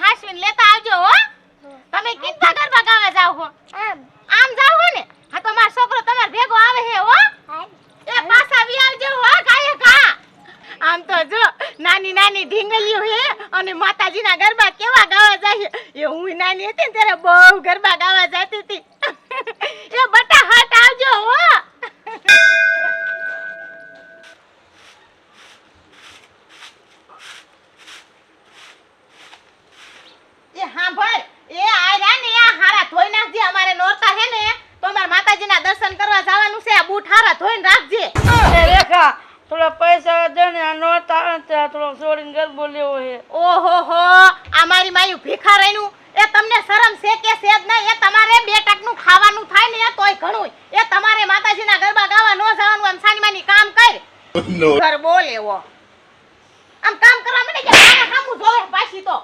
ને હાસવીને લેતા આવજો હો. તમે કેટલા ગરબા ગાવા જાવ હો. આમ જાવ હો ને હા તો મારો છોકરો તમાર ભેગો આવે હે હો. એ પાછા વી આવજો હો ગાયે ગા આમ તો જો નાની નાની ઢીંગલીઓ હે અને માતાજીના ગરબા કેવા ગાવા જાય એ હું નાની હતી ને ત્યારે બહુ ગરબા ગાવા જતી હતી. એ બટા હટ આવજો હો એ હા ભાઈ એ આયરા ને આ હારા ધોઈ નાખજે અમારે નોરતા હે ને તો અમારે માતાજીના દર્શન કરવા જવાનું છે આ બૂટ હારા ધોઈને રાખજે એ થોડા પૈસા દે ને ને થોડો છોડીને ગરબો લેવો છે ઓહો હો આ મારી માયું ભિખારાઈનું એ તમને શરમ છે કે છે જ નહીં? એ તમારે બે ટકનું ખાવાનું થાય ને એ તોય ઘણું એ તમારે માતાજીના ગરબા ગાવા ન જવાનું આમ સાની માની કામ કર. ગરબો લેવો આમ કામ કરવા મને કે મારા સામું જોવે પાછી તો.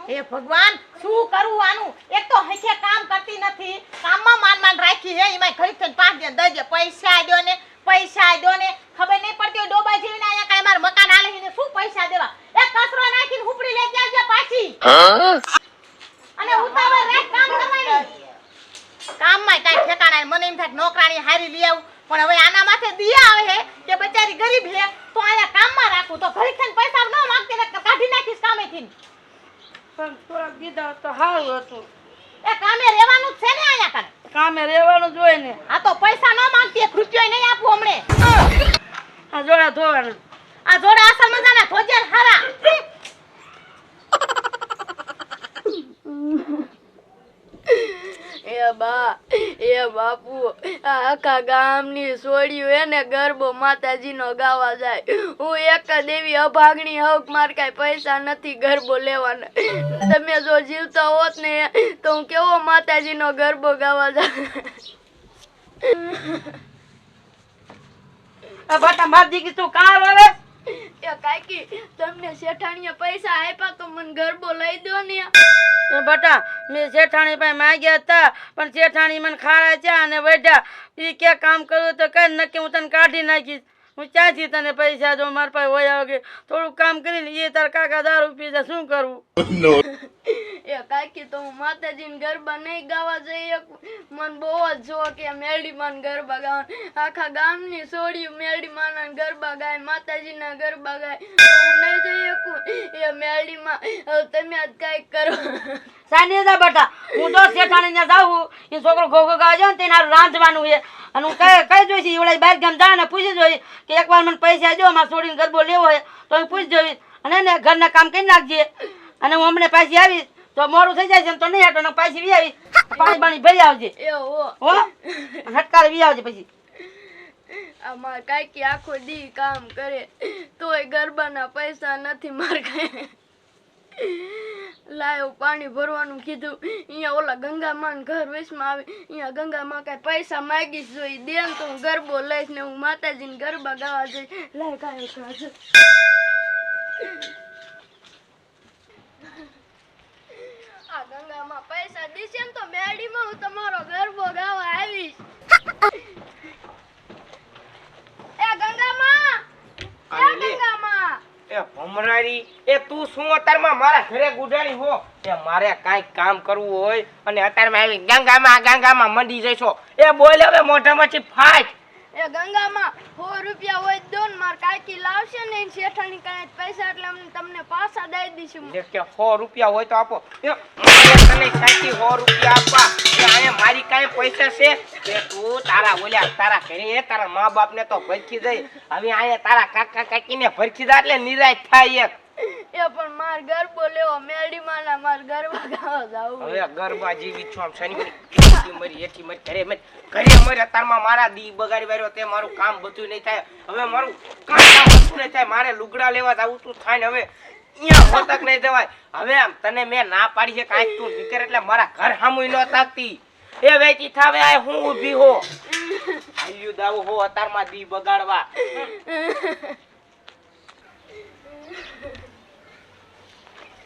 હે ભગવાન શું કરવું આનું? એક તો હશે કામ કરતી નથી. કામમાં માન માન રાખી હે. એમાં ઘડી થઈને પાંચ દે દઈ દે પૈસા દો ને પૈસા દો ને. ખબર નહીં પડતી હોય ડોબા જેવી ને અહીંયા કાંઈ માર મકાન આલે ને શું પૈસા દેવા? એ કચરો નાખીને ઉપડી લઈ આવજે પાછી. અને ઉતાવળ રાત કામ કરવાની. કામમાં કાંઈ ઠેકાણા મને એમ થાય નોકરાણી હારી લઈ આવું. પણ હવે આના માથે દિયા આવે હે કે બચારી ગરીબ હે તો અહીંયા કામમાં રાખું. તો ઘરે ખાઈને પૈસા ન માંગતી ને કાઢી નાખીશ કામેથી પણ થોડાક દીધા તો સારું હતું. એ કામે રહેવાનું જ છે ને અહીંયા કણ કામે રહેવાનું જ હોય ને. આ તો પૈસા ન માંગતી એક રૂપિયો નહીં આપું હમણે. આ જોડા ધોવાના. આ જોડે અસલ મજાના ધોજે ને હારા. એ બા, એ બાપુ આખા ગામની સોડિયું એને ગરબો માતાજીનો ગાવા જાય. હું એક જ એવી અભાગણી હક માર કાંઈ પૈસા નથી ગરબો લેવાના. તમે જો જીવતા હોત ને, તો હું કેવો માતાજીનો ગરબો ગાવા જાય બાટા માર દીકરી તું કાં હવે. એ કાકી તમને શેઠાણીએ પૈસા આપ્યા તો મને ગરબો લઈ દો ને. એ બટા મેં શેઠાણી પાસે માંગ્યા હતા પણ શેઠાણી મને ખારા છે અને બેઠા એ કે કામ કરવું તો કઈ નક્કી હું તને કાઢી નાખીશ. હું ક્યાંથી તને પૈસા જો મારા પાસે હોય આવે થોડું કામ કરીને એ તાર કાકા દારૂ પી જાય શું કરવું એ કાકી તો હું માતાજીને ગરબા નહીં ગાવા જઈ શકું. મને બહુ જ જો કે મેરડી માં ગરબા ગાવા આખા ગામની સોડિયું મેરડી માં ગરબા ગાય માતાજીના ગરબા ગાય. હું નહીં જઈ શકું. એ મેરડી માં તમે જ કાંઈક કરો. સાનિયા બટા હું તો શેઠાણી ને જાઉં એ છોકરો ઘોઘો ગાવા ને તેને હારું રાંધવાનું છે. અને હું કઈ કઈ જોઈશ એ ઓલા બહાર ગામ જા ને પૂછી જોઈ કે એકવાર મને પૈસા જો મારે છોડીને ગરબો લેવો હોય તો હું પૂછી જોઈશ અને ને ઘરના કામ કરી નાખજે. અને હું હમણાં પાછી આવીશ. તો મોડું થઈ જાય છે તો નહીં હાટો ને પાછી વી આવીશ. પાણી પાણી ભરી આવજે. હો. હટકારે વી આવજે પછી. અમાર કાકી આખો દી કામ કરે. તોય ગરબાના પૈસા નથી માર કાંઈ લાયો, પાણી ભરવાનું કીધું. અહીંયા ઓલા ગંગામાં ઘર વેશમાં આવે. અહીંયા ગંગામાં કાંઈ પૈસા માગીશ જોઈ દે તો હું ગરબો લઈશ ને હું માતાજીને ગરબા ગાવા જઈશ. લાય કાંઈ કાંઈ આ ગંગામાં પૈસા દીશે ને તો મેડીમાં હું તમારો ગરબો ગાવા આવીશ એ ગંગામાં એ આને લે. ગંગામાં એ ભમરાડી શું અત્યારમાં મારા ઘરે ગુડાણી હો? એ મારે કાંઈક કામ કરવું હોય અને અત્યારમાં આવી ગંગામાં ગંગામાં મંડી જઈશો. એ બોલ હવે મોઢામાંથી ફાટ. એ ગંગામાં સો રૂપિયા હોય તો દો ને માર કાકી લાવશે ને એની શેઠાણી કાંઈ પૈસા એટલે અમને તમને પાછા દઈ દઈશું કે સો રૂપિયા હોય તો આપો. તને સાચી સો રૂપિયા આપવા. અહીંયા મારી કાંઈ પૈસા છે? એ તું તારા ઓલ્યા તારા ઘરે તારા મા બાપને તો ભરખી દઈ. હવે અહીંયા તારા કાકા કાકીને ભરખી દા એટલે નિરાશ થાય એક. પણ માર ગરબો લેવો મેડી માના માર ગાવા જાવું. હવે ગરબા જીવી છું, આમ શનિ મરી, એઠી મરી, ઘરે મરી ઘરે મરી અત્યારમાં મારા દી બગાડી વાર્યો, તે મારું કામ બધું નહીં થાય. હવે મારું કામ બધું નહીં થાય, મારે લુગડા લેવા જાવું તું, થાય ને હવે અહીંયા હોતક નહીં જવાય. હવે આમ તને મેં ના પાડી છે કાંઈક તું નીકળ એટલે મારા ઘર સામું ન તાકતી એ વેચી થાવે આ હું ઊભી હો. આલ્યું દાવું હો અત્યારમાં દી બગાડવા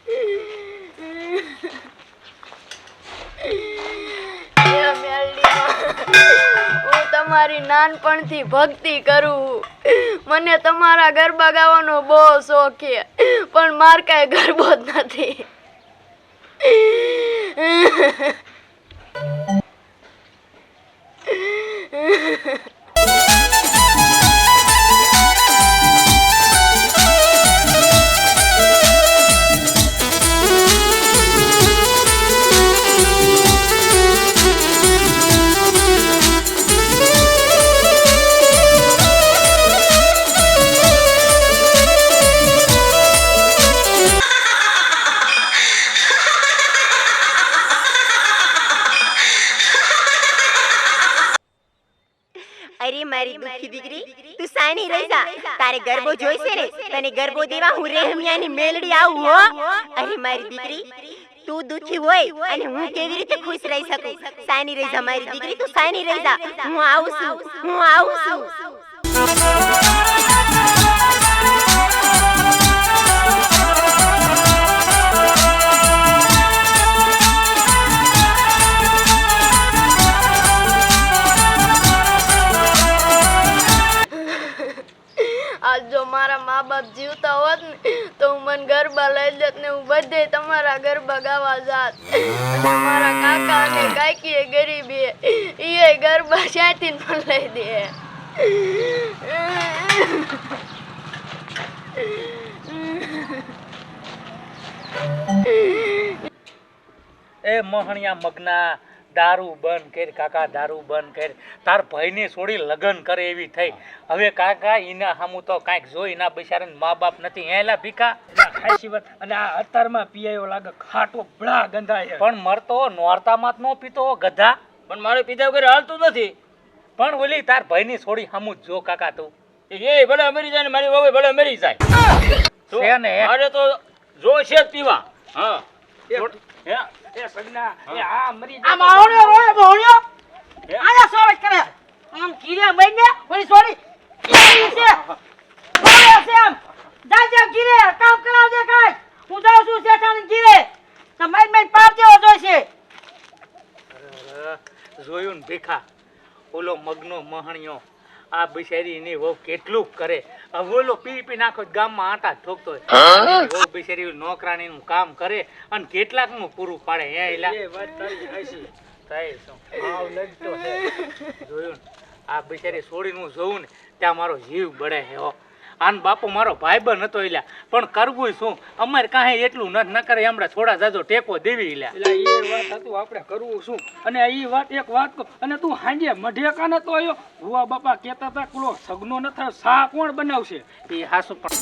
એ મેલડીમાં હું તમારી નાનપણથી ભક્તિ કરું મને તમારા ગરબા ગાવાનો બહુ શોખ છે, પણ માર કાંઈ ગરબો જ નથી. મારી દુખી દીકરી તું સાની રહી જા તારે ગરબો જોઈશે ને તને ગરબો દેવા હું રેહમિયાની મેલડી આવું હો. અરે મારી દીકરી તું દુખી હોય અને હું કેવી રીતે ખુશ રહી શકું? સાની રહી જા મારી દીકરી તું સાની રહી જા હું આવું છું હું આવું છું. મા બાપ જીવતા હોત ને, તો હું ગરબા લઈ જત ને હું બધે તમારા ગરબા ગાવા જાત. મારા કાકા ને કાકી ગરીબી એ ગરબા શાંતિ પણ લઈ દે. એ મોહણિયા મગના દારૂ બંધ કર કાકા દારૂ બંધ કર. તાર ભાઈની છોડી લગ્ન કરે એવી થઈ. હવે કાકા એના સામું તો કાંઈક જોઈ ના બિચારાને મા બાપ નથી એલા ભીખા. ખાસી વાત. અને આ અત્યારમાં પીઆઈઓ લાગે ખાટો ભળા ગંધાય. પણ મરતો નોરતામાં જ નો પીતો ગધા. પણ મારે પીધા વગર હાલતું નથી. પણ ઓલી તાર ભાઈની છોડી સામું જો કાકા તું. એ ભલે મરી જાય ને મારી વહુ ભલે મરી જાય. છે ને મારે તો જો છે જ પીવા. હા. એ એ સગના એ આ મરી આ જાય રોય માવણ્યો આયા સોળ કરે. આમ કીરે મઈને ઓલી સોળી. કેવી છે. રોય છે આમ. જા જા કીરે કામ કરાવજે કાઈ. હું જાઉં છું શેઠાણી કીરે તો મઈન મઈન પાર જેવો જોઈશે. જોયું ને ભીખા. ઓલો મગનો મહણિયો. આ બિચારી એની વહુ કેટલું કરે. ઓલો પી પી નાખો ગામમાં આટા ઠોકતો હોય. બિચારી નોકરાણીનું કામ કરે અને કેટલાકનું પૂરું પાડે. એ જોયું આ બિચારી છોડીને હું જોઉં ને ત્યાં મારો જીવ બળે હે હો. આન બાપુ મારો ભાઈબંધ હતો એલા પણ કરવું શું? અમારે કાંઈ એટલું ન ન કરે હમણાં થોડા જાજો ટેકો દેવી એલા એટલે એ વાત હતું આપણે કરવું શું? અને એ વાત એક વાત કહું અને તું હાંજે મઢે કાને તો આવ્યો ભુવા બાપા કહેતા હતા કુલો સગનો ન થાય સા કોણ બનાવશે? એ હાસુ પણ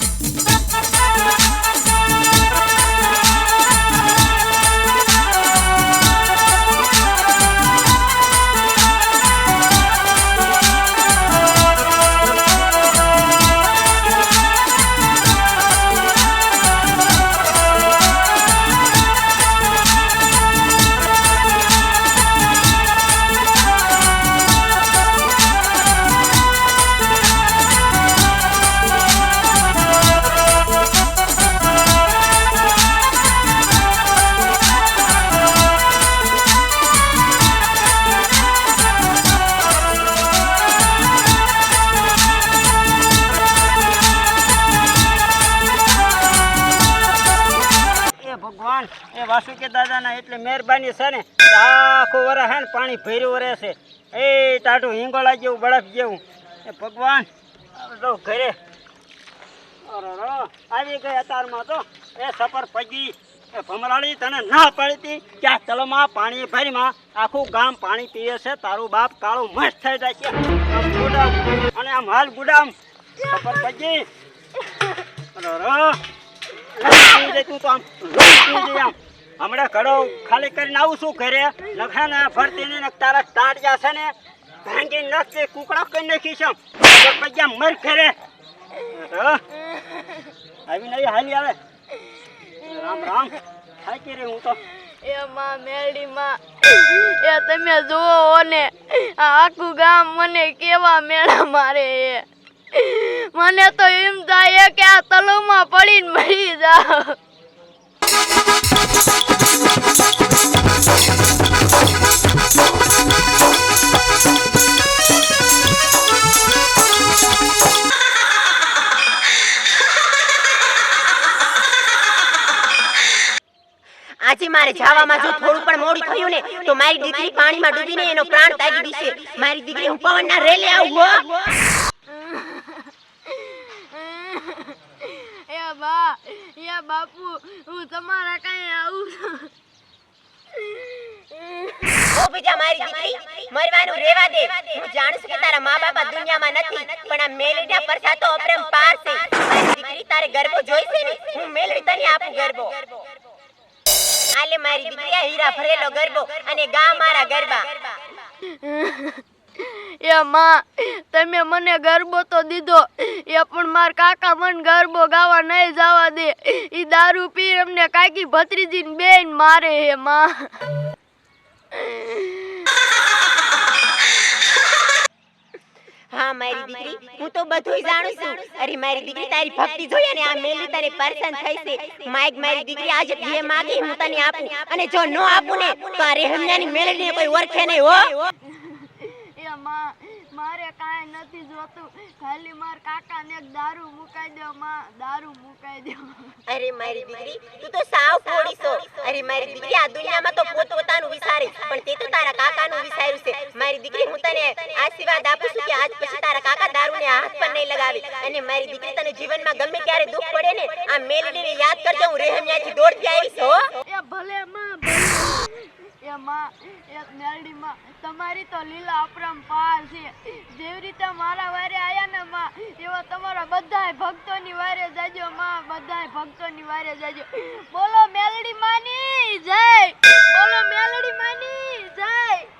ભગવાન, એ વાસુકે દાદાના એટલે મહેરબાની છે ને આખું વરસ હે ને પાણી ભર્યું રહેશે એ ટાટું હિંગોળા જેવું, બળફ જેવું. એ ભગવાન જાઉં ઘરે. આવી ગઈ અતારમાં તો. એ સફર પગી, એ ભમરાળી તને ના પડી હતી કે આ તળમાં પાણી ભરીમાં આખું ગામ પાણી પીએ છે, તારું બાપ કાળું મસ્ત થઈ જાય છે. અને આમ હાલ ગુડામ. સફર પગી. હમણાં ઘડો ખાલી કરીને આવું છું ઘરે નખાને ફરતી ને તારા ટાટિયા છે ને ભાંગી નાખશે કુકડા કરી નાખીશ આમ મર ઘરે આવી નહીં હાલી આવે રામ રહી હું તો એ માં એ તમે જુઓ ને આખું ગામ મને કેવા મેળા મારે એ મને તો એમ થાય કે આ તલુમાં પડીને મરી જાવ. આજે મારે જવામાં જો થોડું પણ મોડું થયું ને, તો મારી દીકરી પાણીમાં ડૂબીને એનો પ્રાણ તારી દીશે મારી દીકરી હું પવનના રેલે આવું એ બાપુ, હું તમારા કાંઈ આવું બીજા, મારી દીકરી, મરવાનું રેવા દે. હું જાણું છું કે તારા મા બાપ દુનિયામાં નથી, પણ આ મેલડીના પરસા તો અપરંપાર છે. મારી દીકરી તારે ગરબો જોઈશે ને? હું મેલડી તને આપું ગરબો. આલે મારી દીકરી હીરા ભરેલો ગરબો અને ગા મારા ગરબા. એ માં તમે મને ગરબો તો દીધો એ પણ માર કાકા મને ગરબો ગાવા નહીં જવા દે. ઈ દારૂ પી અમને કાકી ભત્રીજીને બેન મારે હે માં હા મારી દીકરી હું તો બધું જાણું છું. અરે મારી દીકરી તારી ભક્તિ જોઈએ ને આ મેલી તારી પરસન થઈ છે માઈક મારી દીકરી આજે જે માગી હું તને આપું. અને જો ન આપું ને તો આ રેહમિયાની મેલડીને કોઈ ઓળખે નહીં હો. એ માં. મારે કાંઈ નથી જોતું. ખાલી માર કાકાને દારૂ મુકાઈ દો માં. દારૂ મુકાઈ દો અરે મારી દીકરી, તું તો સાવ ફોડી છો અરે મારી દીકરી, આ દુનિયામાં તો પોત પોતાનું વિચારે પણ તે તો તારા કાકાનું વિચાર્યું છે. મારી દીકરી, હું તને આશીર્વાદ આપું છું કે આજ પછી તારા કાકા દારૂને હાથ પર નહીં લગાવે. અને મારી દીકરી તને જીવનમાં ગમે ત્યારે દુઃખ પડે ને, આ મેલડીને યાદ કરજો, હું રેહમિયાથી દોડતી આવીશ હો એ ભલે માં ભલે એ માં એ તમારી તો લીલા અપરંપાર છે. જેવી રીતે મારા વારે આયા ને માં, એવા તમારા બધાય ભક્તોની વારે જાજો માં, બધાય ભક્તોની વારે જાજો. બોલો મેલડી માની, જય! બોલો મેલડી માની